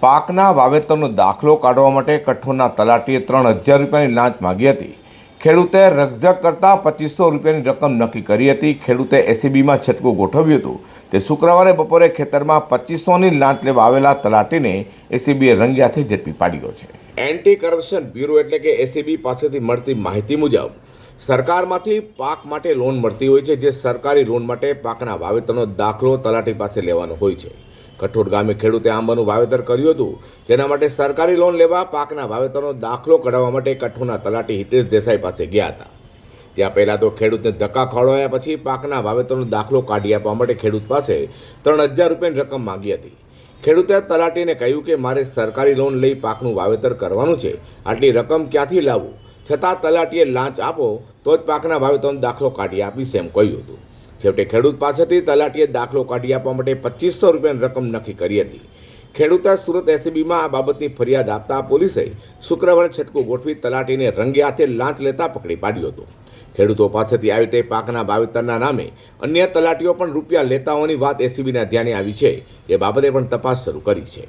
પાકના વાવેતરનો દાખલો કાઢવા માટે કઠોળના તલાટીએ ત્રણ હજાર રૂપિયાની લાંચ માગી હતી. ખેડૂતે રકઝક કરતાં પચીસો રૂપિયાની રકમ નક્કી કરી હતી. ખેડૂતે એસીબીમાં છટકું ગોઠવ્યું હતું. તે શુક્રવારે બપોરે ખેતરમાં પચીસોની લાંચ લેવા આવેલા તલાટીને એસીબીએ રંગ્યાથી ઝડપી પાડ્યો છે. એન્ટી કરપ્શન બ્યુરો એટલે કે એસીબી પાસેથી મળતી માહિતી મુજબ, સરકારમાંથી પાક માટે લોન મળતી હોય છે, જે સરકારી લોન માટે પાકના વાવેતરનો દાખલો તલાટી પાસે લેવાનો હોય છે. કઠોળ ગામે ખેડૂતે આંબાનું વાવેતર કર્યું હતું. જેના માટે સરકારી લોન લેવા પાકના વાવેતરનો દાખલો કઢાવવા માટે કઠોળના તલાટી હિતેશ દેસાઈ પાસે ગયા હતા. ત્યાં પહેલાં તો ખેડૂતને ધક્કા ખવડાવ્યા પછી પાકના વાવેતરનો દાખલો કાઢી આપવા માટે ખેડૂત પાસે ત્રણ હજાર રૂપિયાની રકમ માંગી હતી. ખેડૂતે તલાટીને કહ્યું કે, મારે સરકારી લોન લઈ પાકનું વાવેતર કરવાનું છે. આટલી રકમ ક્યાંથી લાવવું છતાં તલાટીએ લાંચ આપો, તો જ પાકના વાવેતરનો દાખલો કાઢી આપીશ, એમ કહ્યું હતું. છેવટે ખેડૂત પાસેથી તલાટીએ દાખલો કાઢી આપવા માટે પચીસો રૂપિયાની રકમ નક્કી કરી હતી. ખેડૂતે સુરત એસીબીમાં આ બાબતની ફરિયાદ આપતા પોલીસે શુક્રવારે છટકું ગોઠવી તલાટીને રંગે હાથે લાંચ લેતા પકડી પાડ્યો હતો. ખેડૂતો પાસેથી આવી રીતે પાકના વાવેતરના નામે અન્ય તલાટીઓ પણ રૂપિયા લેતા હોવાની વાત એસીબીના ધ્યાને આવી છે. એ બાબતે પણ તપાસ શરૂ કરી છે.